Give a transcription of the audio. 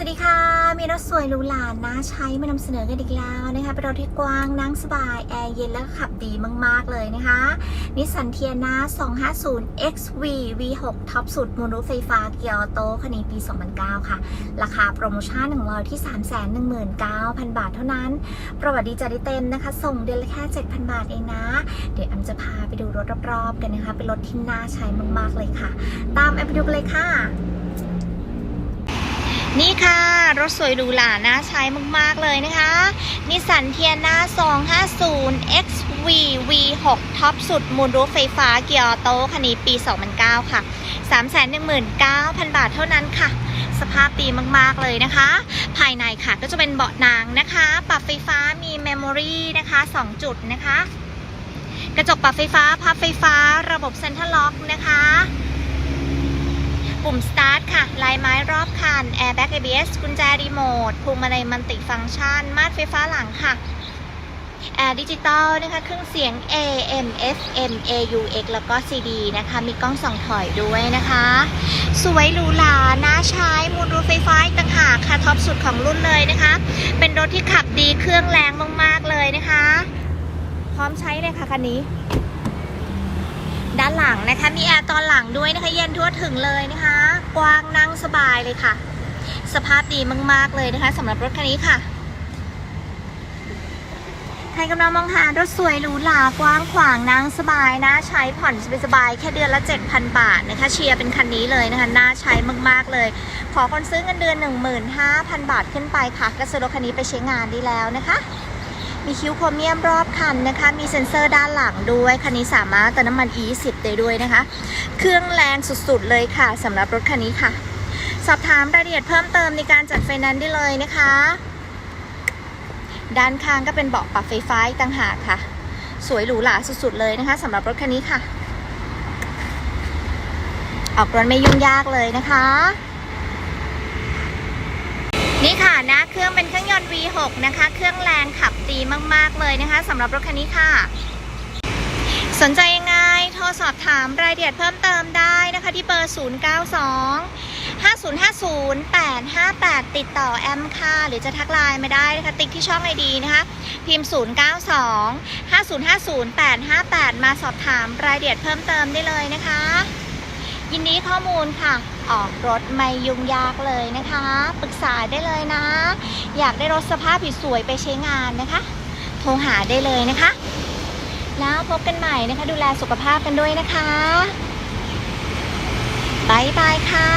สวัสดีค่ะ มีรถสวยหรูหราน่าใช้มานำเสนอกันอีกแล้วนะคะ เป็นรถที่กว้างนั่งสบาย แอร์เย็นและขับดีมาก ๆ เลยนะคะนิสสันเทียนา250 XV V6 ท็อปสุดมูลรูไฟฟ้าเกียร์โตคันนี้ปี 2009 ค่ะ ราคาโปรโมชั่น1 0ที่ 319,000 บาทเท่านั้น ประวัติดีจัดได้เต็มนะคะ ส่งเดือนละแค่ 7,000 บาทเองนะ เดี๋ยวแอมจะพาไปดูรถรอบๆกันนะคะ เป็นรถที่น่าใช้มากๆเลยค่ะ ตามแอมไปดูกันเลยค่ะ นี่ค่ะ รถสวยหรูหราน่าใช้มาก ๆ เลยนะคะนิสสันเทียนา250 XV V6 ท็อปสุด มูลรูฟไฟฟ้าเกียร์ออโต้คันนี้ปี 2009 ค่ะ 319,000 บาทเท่านั้นค่ะ สภาพดีมาก ๆ เลยนะคะ ภายในค่ะก็จะเป็นเบาะหนังนะคะ ปรับไฟฟ้ามีเมมโมรีนะคะ 2 จุดนะคะ กระจกปรับไฟฟ้า พับไฟฟ้า ระบบเซ็นทรัลล็อกนะคะ ปุ่ม start ค่ะ ลายไม้รอบคัน airbag ABS กุญแจรีโมทพวงมาลัยมัลติฟังก์ชัน มาดไฟฟ้าหลังค่ะ แอร์ดิจิตอลนะคะ เครื่องเสียง AM FM AUX แล้วก็ CD นะคะ มีกล้องส่องถอยด้วยนะคะ สวยหรูหราน่าใช้มูลรูไฟฟ้าอีกต่างหากค่ะ ท็อปสุดของรุ่นเลยนะคะ เป็นรถที่ขับดีเครื่องแรงมาก ๆ เลยนะคะ พร้อมใช้เลยค่ะคันนี้ หลังนะคะ มีแอร์ตอนหลังด้วยนะคะ เย็นทั่วถึงเลยนะคะ กว้างนั่งสบายเลยค่ะ สภาพดีมาก ๆ เลยนะคะสำหรับรถคันนี้ค่ะ ใครกำลังมองหารถสวยหรูหรากว้างขวางนั่งสบายนะใช้ผ่อนสบายๆแค่เดือนละ 7,000 บาทนะคะ เชียร์เป็นคันนี้เลยนะคะน่าใช้มากๆเลย ขอคนซื้อเงินเดือน 15,000 บาทขึ้นไปค่ะก็ซื้อรถคันนี้ไปใช้งานได้แล้วนะคะ มีคิ้วโครเมียมรอบคันนะคะ มีเซ็นเซอร์ด้านหลังด้วย คันนี้สามารถเติมน้ำมัน E10 ได้ด้วยนะคะ เครื่องแรงสุดๆเลยค่ะสำหรับรถคันนี้ค่ะ สอบถามรายละเอียดเพิ่มเติมในการจัดไฟแนนซ์ได้เลยนะคะ ด้านข้างก็เป็นเบาะปรับไฟฟ้าต่างหากค่ะ สวยหรูหราสุดๆเลยนะคะสำหรับรถคันนี้ค่ะ ออกรถไม่ยุ่งยากเลยนะคะ นี่ค่ะนะ V6 นะคะ เครื่องแรงขับดีมากๆเลยนะคะสำหรับรถคันนี้ค่ะ สนใจยังไง โทรสอบถามรายละเอียดเพิ่มเติมได้นะคะที่เบอร์ 092 5050 858 ติดต่อแอมค่ะ หรือจะทักไลน์มาได้นะคะ ติ๊กที่ช่องไอดีนะคะ พิมพ์ 092 5050 858 มาสอบถามรายละเอียดเพิ่มเติมได้เลยนะคะ ยินดีข้อมูลค่ะ ออกรถไม่ยุ่งยากเลยนะคะ ปรึกษาได้เลยนะ อยากได้รถสภาพสวยๆไปใช้งานนะคะ โทรหาได้เลยนะคะ แล้วพบกันใหม่นะคะ ดูแลสุขภาพกันด้วยนะคะบายบายค่ะ